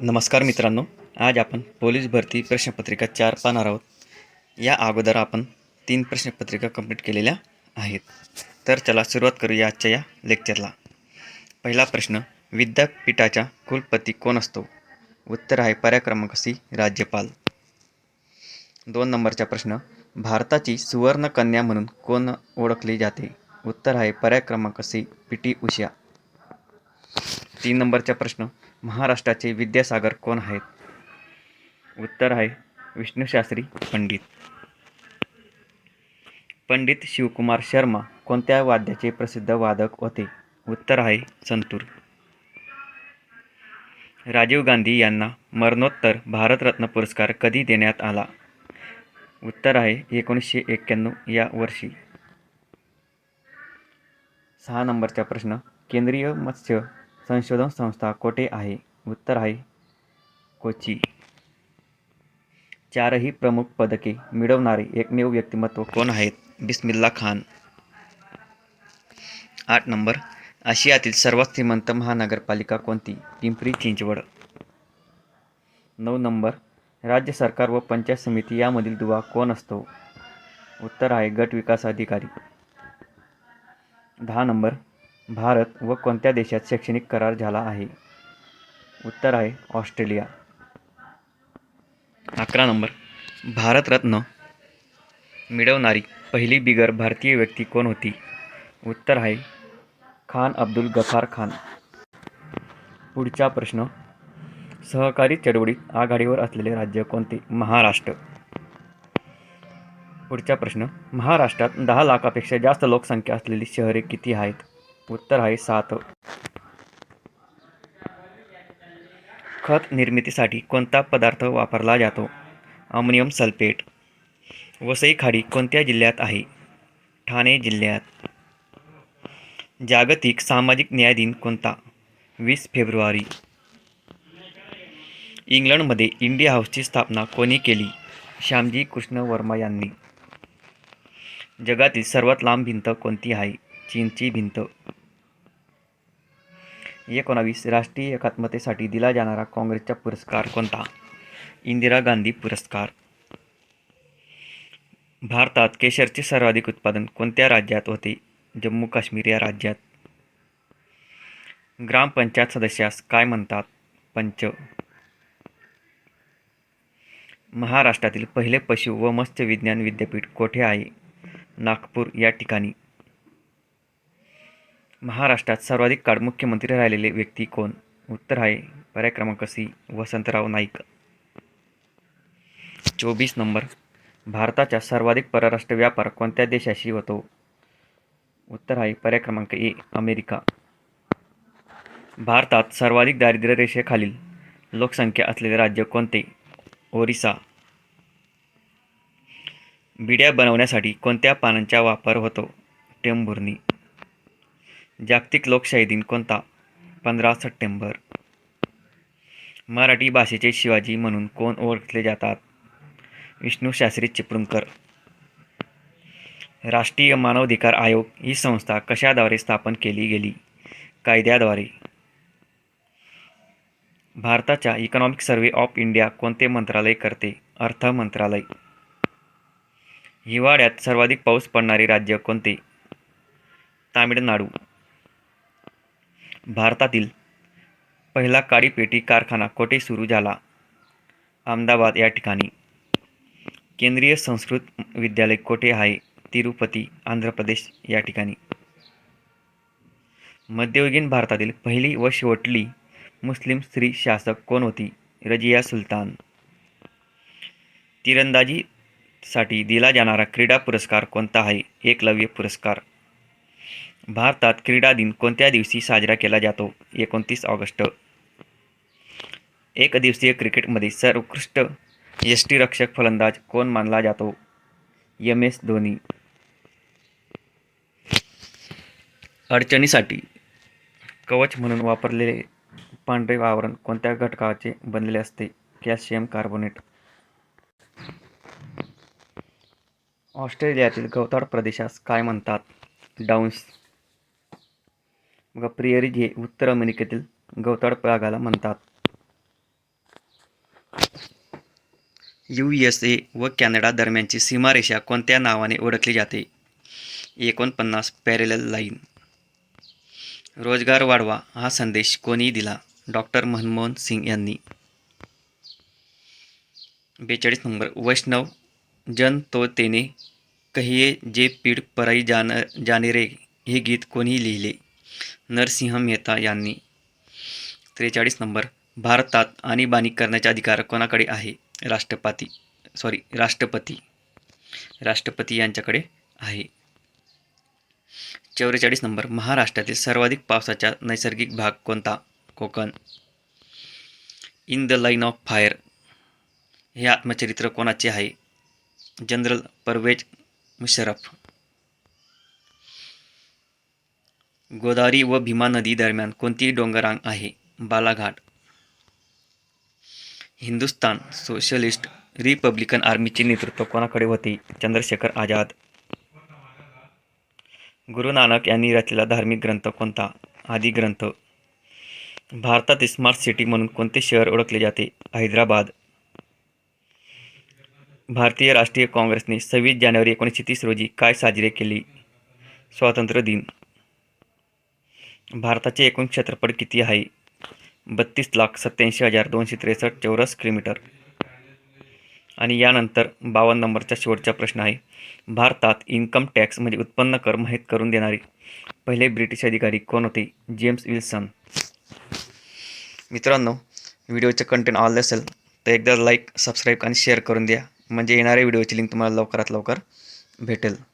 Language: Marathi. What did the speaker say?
नमस्कार मित्रांनो. आज आपण पोलीस भरती प्रश्नपत्रिका चार पाहणार आहोत. या अगोदर आपण तीन प्रश्नपत्रिका कंप्लीट केलेल्या आहेत. तर चला सुरुवात करूया आजच्या या लेक्चरला पहिला प्रश्न विद्यापीठाच्या कुलपती कोण असतो? उत्तर आहे पर्याय क्रमांक सी राज्यपाल. दोन नंबरचा प्रश्न भारताची सुवर्ण कन्या म्हणून कोण ओळखली जाते? उत्तर आहे पर्याय क्रमांक सी पी टी उषा. तीन नंबरचा प्रश्न महाराष्ट्राचे विद्यासागर कोण आहेत? उत्तर आहे विष्णुशास्त्री पंडित. पंडित शिवकुमार शर्मा कोणत्या वाद्याचे प्रसिद्ध वादक होते? उत्तर आहे संतूर. राजीव गांधी यांना मरणोत्तर भारतरत्न पुरस्कार कधी देण्यात आला? उत्तर आहे एकोणीसशे एक्क्याण्णव या वर्षी. सहा नंबरचा प्रश्न केंद्रीय मत्स्य संशोधन संस्था कोठे आहे? उत्तर आहे कोची. चारही प्रमुख पदके मिळवणारे एकमेव व्यक्तिमत्व कोण आहेत? बिस्मिल्ला खान. आठ नंबर. आशियातील सर्वात श्रीमंत महानगरपालिका कोणती? पिंपरी चिंचवड. नऊ नंबर. राज्य सरकार व पंचायत समिती यामधील दुवा कोण असतो? उत्तर आहे गट विकास अधिकारी. दहा नंबर. भारत व कोणत्या देशात शैक्षणिक करार झाला आहे? उत्तर आहे ऑस्ट्रेलिया. अकरा नंबर. भारतरत्न मिळवणारी पहिली बिगर भारतीय व्यक्ती कोण होती? उत्तर आहे खान अब्दुल गफार खान. पुढचा प्रश्न. सहकारी चळवळीत आघाडीवर असलेले राज्य कोणते? महाराष्ट्र. पुढचा प्रश्न. महाराष्ट्रात दहा लाखापेक्षा जास्त लोकसंख्या असलेली शहरे किती आहेत? उत्तर आहे सात. खत निर्मितीसाठी कोणता पदार्थ वापरला जातो? Ammonium sulphate. वसई खाडी कोणत्या जिल्ह्यात आहे? ठाणे जिल्ह्यात. जागतिक सामाजिक न्याय दिन कोणता? वीस फेब्रुवारी. इंग्लंडमध्ये इंडिया हाऊसची स्थापना कोणी केली? श्यामजी कृष्ण वर्मा यांनी. जगातील सर्वात लांब भिंत कोणती आहे? चीनची भिंत. एकोणावीस राष्ट्रीय एकात्मतेसाठी दिला जाणारा काँग्रेसचा पुरस्कार कोणता? इंदिरा गांधी पुरस्कार. भारतात केशरचे सर्वाधिक उत्पादन कोणत्या राज्यात होते? जम्मू काश्मीर या राज्यात. ग्रामपंचायत सदस्यास काय म्हणतात? पंच. महाराष्ट्रातील पहिले पशु व मत्स्य विज्ञान विद्यापीठ कोठे आहे? नागपूर या ठिकाणी. महाराष्ट्रात सर्वाधिक काळ मुख्यमंत्री राहिलेले व्यक्ती कोण? उत्तर आहे पर्याय क्रमांक सी वसंतराव नाईक. चोवीस नंबर. भारताचा सर्वाधिक परराष्ट्र व्यापार कोणत्या देशाशी होतो? उत्तर आहे पर्याय क्रमांक ए अमेरिका. भारतात सर्वाधिक दारिद्र्य रेषेखालील लोकसंख्या असलेले राज्य कोणते? ओरिसा. बिड्या बनवण्यासाठी कोणत्या पानांचा वापर होतो? टेंभुर्णी. जागतिक लोकशाही दिन कोणता? पंधरा सप्टेंबर. मराठी भाषेचे शिवाजी म्हणून कोण ओळखले जातात? विष्णू शास्त्री चिपळूणकर. राष्ट्रीय मानवाधिकार आयोग ही संस्था कशाद्वारे स्थापन केली गेली? कायद्याद्वारे. भारताच्या इकॉनॉमिक सर्वे ऑफ इंडिया कोणते मंत्रालय करते? अर्थ मंत्रालय. हिवाळ्यात सर्वाधिक पाऊस पडणारे राज्य कोणते? तामिळनाडू. भारतातील पहिला काळीपेटी कारखाना कोठे सुरू झाला? अहमदाबाद या ठिकाणी. केंद्रीय संस्कृत विद्यालय कोठे आहे? तिरुपती आंध्र प्रदेश या ठिकाणी. मध्ययुगीन भारतातील पहिली व शेवटली मुस्लिम स्त्री शासक कोण होती? रजिया सुलतान. तिरंदाजीसाठी दिला जाणारा क्रीडा पुरस्कार कोणता आहे? एकलव्य पुरस्कार. भारतात क्रीडा दिन कोणत्या दिवशी साजरा केला जातो? एकोणतीस ऑगस्ट. एकदिवसीय क्रिकेटमध्ये सर्वोत्कृष्ट यष्टीरक्षक फलंदाज कोण मानला जातो? M S Dhoni. अडचणीसाठी कवच म्हणून वापरलेले पांढरे आवरण कोणत्या घटकाचे बनलेले असते? Calcium carbonate. ऑस्ट्रेलियातील गवताळ प्रदेशास काय म्हणतात? डाऊन्स. मग प्रियरीज हे उत्तर अमेरिकेतील गवताळ प्रागाला म्हणतात. यू एस ए व कॅनडा दरम्यानची सीमारेषा कोणत्या नावाने ओळखली जाते? एकोणपन्नास पॅरेलल लाईन. रोजगार वाढवा हा संदेश कोणी दिला? डॉक्टर मनमोहन सिंग यांनी. बेचाळीस नंबर वैष्णव जन तो तेने कहिये जे पीड पराई जान जाने रे हे गीत कोणी लिहिले? नरसिंह मेहता यांनी त्रेचाळीस नंबर भारतात आणीबाणी करण्याचा अधिकार कोणाकडे आहे? राष्ट्रपती सॉरी राष्ट्रपती राष्ट्रपती यांच्याकडे आहे. चौवेचाळीस नंबर महाराष्ट्रातील सर्वाधिक पावसाचा नैसर्गिक भाग कोणता? Konkan. In the line of fire. हे आत्मचरित्र कोणाचे आहे? जनरल परवेज मुशर्रफ गोदावरी व भीमा नदी दरम्यान कोणती डोंगरांग आहे. बालाघाट. हिंदुस्तान सोशलिस्ट रिपब्लिकन आर्मीचे नेतृत्व कोणाकडे होते? चंद्रशेखर आझाद. गुरु नानक यांनी रचलेला धार्मिक ग्रंथ कोणता? आदी ग्रंथ. भारतात स्मार्ट सिटी म्हणून कोणते शहर ओळखले जाते? हैदराबाद. भारतीय राष्ट्रीय काँग्रेसने सव्वीस जानेवारी एकोणीसशे तीस रोजी काय साजरे केले? स्वातंत्र्य दिन. भारताचे एकूण क्षेत्रफळ किती आहे? बत्तीस लाख सत्याऐंशी हजार दोनशे त्रेसष्ट चौरस किलोमीटर. आणि यानंतर बावन्न नंबरचा शेवटचा प्रश्न आहे. भारतात इन्कम टॅक्स म्हणजे उत्पन्न कर माहीत करून देणारे पहिले ब्रिटिश अधिकारी कोण होते? James Wilson. मित्रांनो व्हिडिओचं कंटेंट आवडलं असेल तर एकदा लाईक सबस्क्राईब आणि शेअर करून द्या. म्हणजे येणाऱ्या व्हिडिओची लिंक तुम्हाला लवकरात लवकर भेटेल.